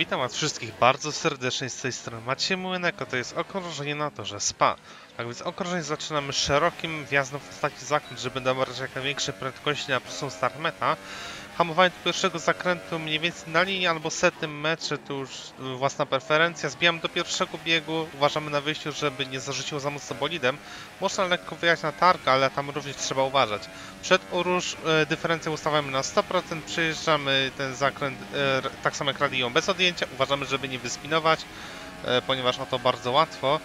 Witam was wszystkich bardzo serdecznie z tej strony Maciej Młynek, a to jest okrążenie na torze SPA. Tak więc okrążenie zaczynamy szerokim wjazdem w taki zakręt, żeby dobrać jak największe prędkości na prostą start meta. Hamowanie do pierwszego zakrętu mniej więcej na linii albo setnym metrze, to już y, własna preferencja. Zbijamy do pierwszego biegu, uważamy na wyjściu, żeby nie zarzuciło za mocno bolidem. Można lekko wyjechać na targę, ale tam również trzeba uważać. Przed oróż e, dyferencję ustawiamy na 100%, przejeżdżamy ten zakręt e, tak samo jak radią bez odjęcia, uważamy, żeby nie wyspinować, e, ponieważ o to bardzo łatwo.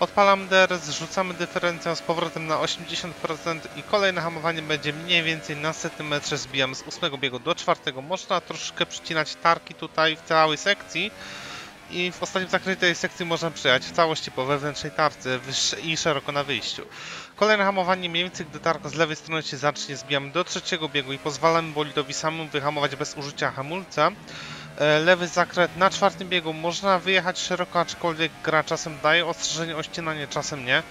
Odpalamy DRS, zrzucamy dyferencją z powrotem na 80% i kolejne hamowanie będzie mniej więcej na setnym metrze, zbijamy z 8 biegu do 4. Można troszkę przycinać tarki tutaj w całej sekcji, i w ostatnim zakręcie tej sekcji można przejechać w całości po wewnętrznej tarce i szeroko na wyjściu. Kolejne hamowanie mniej więcej gdy tarka z lewej strony się zacznie, zbijamy do trzeciego biegu i pozwalamy bolidowi samemu wyhamować bez użycia hamulca. E, Lewy zakręt na czwartym biegu można wyjechać szeroko, aczkolwiek gra czasem daje ostrzeżenie o ścinanie, czasem nie.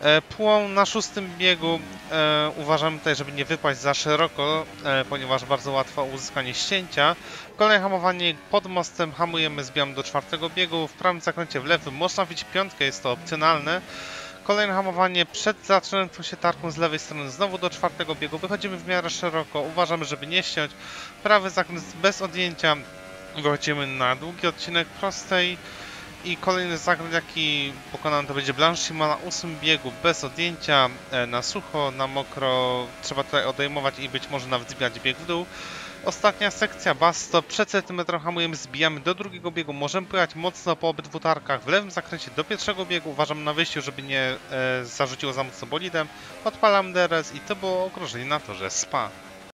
E, Płon na szóstym biegu e, uważamy tutaj, żeby nie wypaść za szeroko, ponieważ bardzo łatwo uzyskanie ścięcia. Kolejne hamowanie pod mostem, hamujemy, zbijamy do czwartego biegu, w prawym zakręcie w lewym można wbić piątkę, jest to opcjonalne. Kolejne hamowanie przed zaczynającą się tarką z lewej strony, znowu do czwartego biegu, wychodzimy w miarę szeroko, uważamy, żeby nie ściąć. Prawy zakręt bez odjęcia, wychodzimy na długi odcinek prostej. I kolejny zakręt, jaki pokonany to będzie Blanchima na ósmym biegu, bez odjęcia, e, na sucho, na mokro. Trzeba tutaj odejmować i być może nawet zbijać bieg w dół. Ostatnia sekcja Basto, przed centymetrem hamujemy, zbijamy do drugiego biegu, możemy pojechać mocno po obydwu tarkach, w lewym zakręcie do pierwszego biegu, uważam na wyjściu, żeby nie e, zarzuciło za mocno bolidem, odpalam DRS i to było okrążenie na torze SPA.